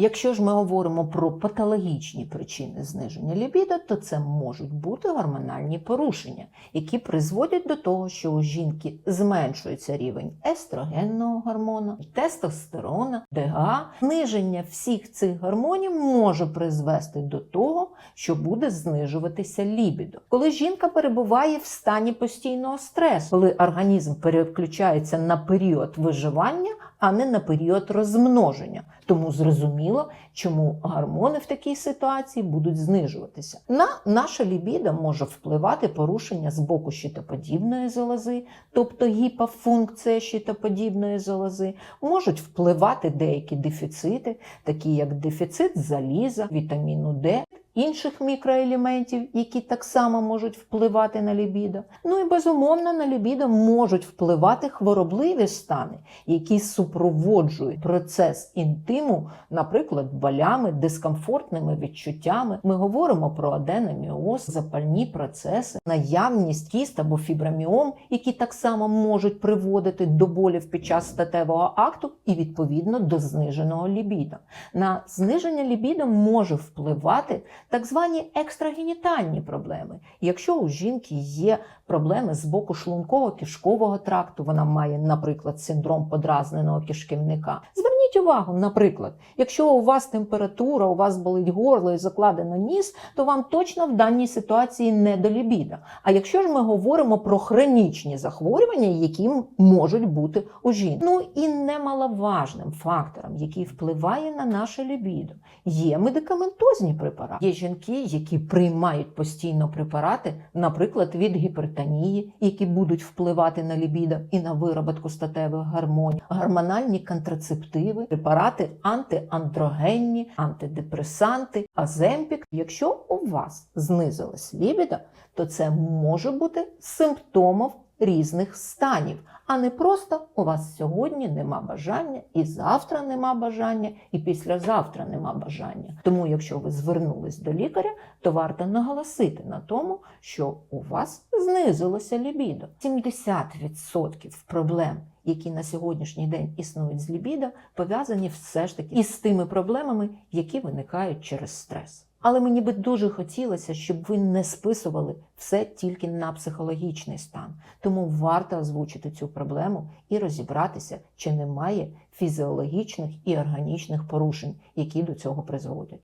Якщо ж ми говоримо про патологічні причини зниження лібідо, то це можуть бути гормональні порушення, які призводять до того, що у жінки зменшується рівень естрогенного гормону, тестостерона, ДГА. Зниження всіх цих гормонів може призвести до того, що буде знижуватися лібідо. Коли жінка перебуває в стані постійного стресу, коли організм переключається на період виживання, а не на період розмноження. Тому зрозуміло, чому гормони в такій ситуації будуть знижуватися. На наше лібідо може впливати порушення з боку щитоподібної залози, тобто гіпофункція щитоподібної залози, можуть впливати деякі дефіцити, такі як дефіцит заліза, вітаміну Д. Інших мікроелементів, які так само можуть впливати на лібідо. Ну і безумовно на лібідо можуть впливати хворобливі стани, які супроводжують процес інтиму, наприклад, болями, дискомфортними відчуттями. Ми говоримо про аденоміоз, запальні процеси, наявність кіст або фіброміом, які так само можуть приводити до болів під час статевого акту і відповідно до зниженого лібідо. На зниження лібідо може впливати так звані екстрагенітальні проблеми. Якщо у жінки є проблеми з боку шлунково-кишкового тракту, вона має, наприклад, синдром подразненого кишківника. Зверніть увагу, наприклад, якщо у вас температура, у вас болить горло і закладено ніс, то вам точно в даній ситуації не до лібіда. А якщо ж ми говоримо про хронічні захворювання, які можуть бути у жінки, ну і немаловажним фактором, який впливає на наше лібідо, є медикаментозні препарати. Є жінки, які приймають постійно препарати, наприклад, від гіпертонії, які будуть впливати на лібідо і на вироботку статевих гормонів, гормональні контрацептиви, препарати антиандрогенні, антидепресанти, аземпік. Якщо у вас знизилась лібідо, то це може бути симптомом різних станів, а не просто у вас сьогодні нема бажання, і завтра нема бажання, і післязавтра нема бажання. Тому, якщо ви звернулись до лікаря, то варто наголосити на тому, що у вас знизилося лібідо. 70% проблем, які на сьогоднішній день існують з лібідо, пов'язані все ж таки із тими проблемами, які виникають через стрес. Але мені би дуже хотілося, щоб ви не списували все тільки на психологічний стан. Тому варто озвучити цю проблему і розібратися, чи немає фізіологічних і органічних порушень, які до цього призводять.